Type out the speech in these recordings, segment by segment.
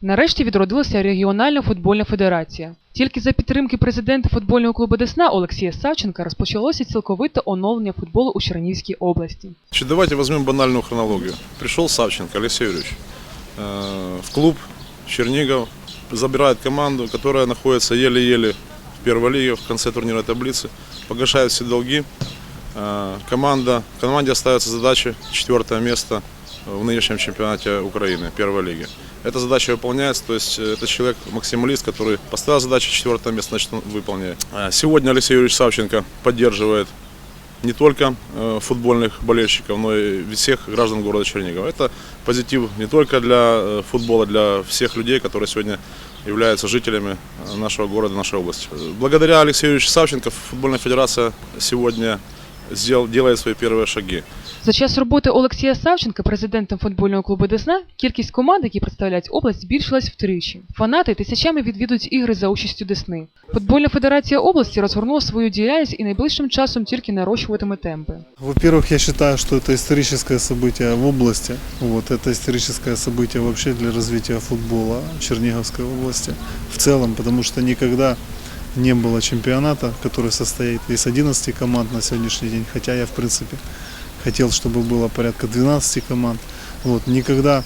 Нарешті відродилася регіональна футбольна федерація. Тільки за підтримки президента футбольного клубу Десна Олексія Савченка розпочалося цілковите оновлення футболу у Чернігівській області. Значит, давайте возьмем банальную хронологию. Пришел Савченко Алексей Юрьевич э, в клуб Чернигов, забирает команду, которая находится еле-еле в первой лиге, в конце турнирной таблицы, погашает все долги. Э, Команда, команде остается задача четвертое место в нынешнем чемпионате Украины, первой лиги. Эта задача выполняется, то есть э, это человек максималист, который поставил задачу четвертое место, значит он выполняет. Э, Сегодня Алексей Юрьевич Савченко поддерживает не только э, футбольных болельщиков, но и всех граждан города Чернигова. Это позитив не только для э, футбола, для всех людей, которые сегодня являются жителями нашего города, нашей области. Благодаря Алексею Юрьевичу Савченко футбольная федерация сегодня сделал, делает свои первые шаги. За час роботи Олексія Савченка, президентом футбольного клубу Десна, кількість команд, які представляють область, збільшилась втричі. Фанати тисячами відвідують ігри за участю Десни. Футбольна федерація області розгорнула свою діяльність і найближчим часом тільки нарощуватиме темпи. Во-первых, я считаю, что это историческое событие в области. Вот, это историческое событие вообще для развития футбола Черниговской области в целом, потому что никогда не было чемпионата, который состоит из 11 команд на сегодняшний день, хотя я, в принципе, хотел, чтобы было порядка 12 команд. Вот, никогда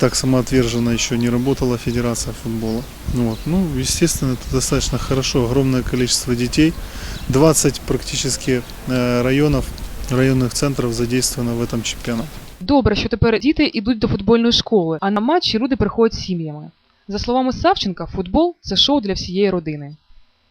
так самоотверженно еще не работала Федерация футбола. Ну Вот. Ну, естественно, это достаточно хорошо. Огромное количество детей. 20 практически э, районов, районных центров задействовано в этом чемпионате. Добре, що тепер діти йдуть до футбольної школи, а на матчі люди приходять з сім'ями. За словами Савченка, футбол це шоу для всієї родини.